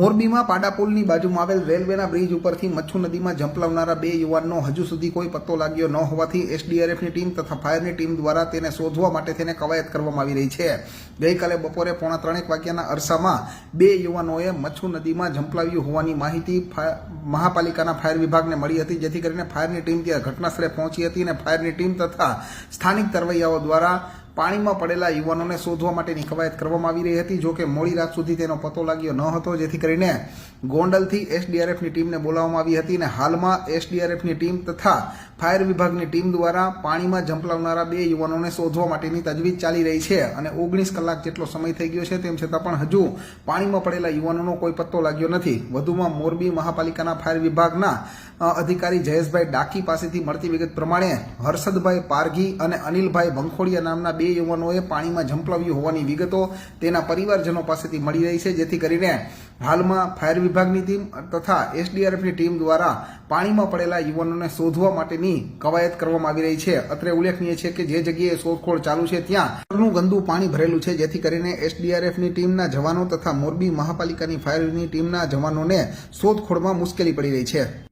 મોરબીમાં પાડાપુલની બાજુમાં આવેલ રેલવેના બ્રિજ ઉપરથી મચ્છુ નદીમાં ઝંપલાવનારા બે યુવાનનો હજુ સુધી કોઈ પત્તો લાગ્યો ન હોવાથી એસડીઆરએફની ટીમ તથા ફાયરની ટીમ દ્વારા તેને શોધવા માટે તેને કવાયત કરવામાં આવી રહી છે. ગઈકાલે બપોરે પોણા ત્રણેક વાગ્યાના અરસામાં બે યુવાનોએ મચ્છુ નદીમાં ઝંપલાવ્યું હોવાની માહિતી મહાપાલિકાના ફાયર વિભાગને મળી હતી, જેથી કરીને ફાયરની ટીમ ત્યાં ઘટનાસ્થળે પહોંચી હતી અને ફાયરની ટીમ તથા સ્થાનિક તરવૈયાઓ દ્વારા પાણીમાં પડેલા યુવાનોને શોધવા માટેની કવાયત કરવામાં આવી રહી હતી જોકે મોડી રાત સુધી તેનો પતો લાગ્યો ન હતો, જેથી કરીને ગોંડલથી એસડીઆરએફની ટીમને બોલાવવામાં આવી હતી અને હાલમાં એસડીઆરએફની ટીમ તથા ફાયર વિભાગની ટીમ દ્વારા પાણીમાં ઝંપલાવનારા બે યુવાનોને શોધવા માટેની તજવીજ ચાલી રહી છે અને ઓગણીસ કલાક જેટલો સમય થઈ ગયો છે, તેમ છતાં પણ હજુ પાણીમાં પડેલા યુવાનોનો કોઈ પત્તો લાગ્યો નથી. વધુમાં મોરબી મહાપાલિકાના ફાયર વિભાગના અધિકારી જયેશભાઈ ડાકી પાસેથી મળતી વિગત પ્રમાણે હર્ષદભાઈ પારઘી અને અનિલભાઈ ભંખોડિયા નામના બે યુવાનોએ પાણીમાં ઝંપલાવ્યું હોવાની વિગતો તેના પરિવારજનો પાસેથી મળી રહી છે. જેથી કરીને હાલમાં ફાયર વિભાગની ટીમ તથા એસડીઆરએફની ટીમ દ્વારા પાણીમાં પડેલા યુવાનોને શોધવા માટેની કવાયત કરવામાં આવી રહી છે. અત્રે ઉલ્લેખનીય છે કે જે જગ્યાએ શોધખોળ ચાલુ છે ત્યાંનું ગંદુ પાણી ભરેલું છે. જેથી કરીને એસડીઆરએફની ટીમના જવાનો તથા મોરબી મહાપાલિકાની ફાયરની ટીમના જવાનોને શોધખોળમાં મુશ્કેલી પડી રહી છે.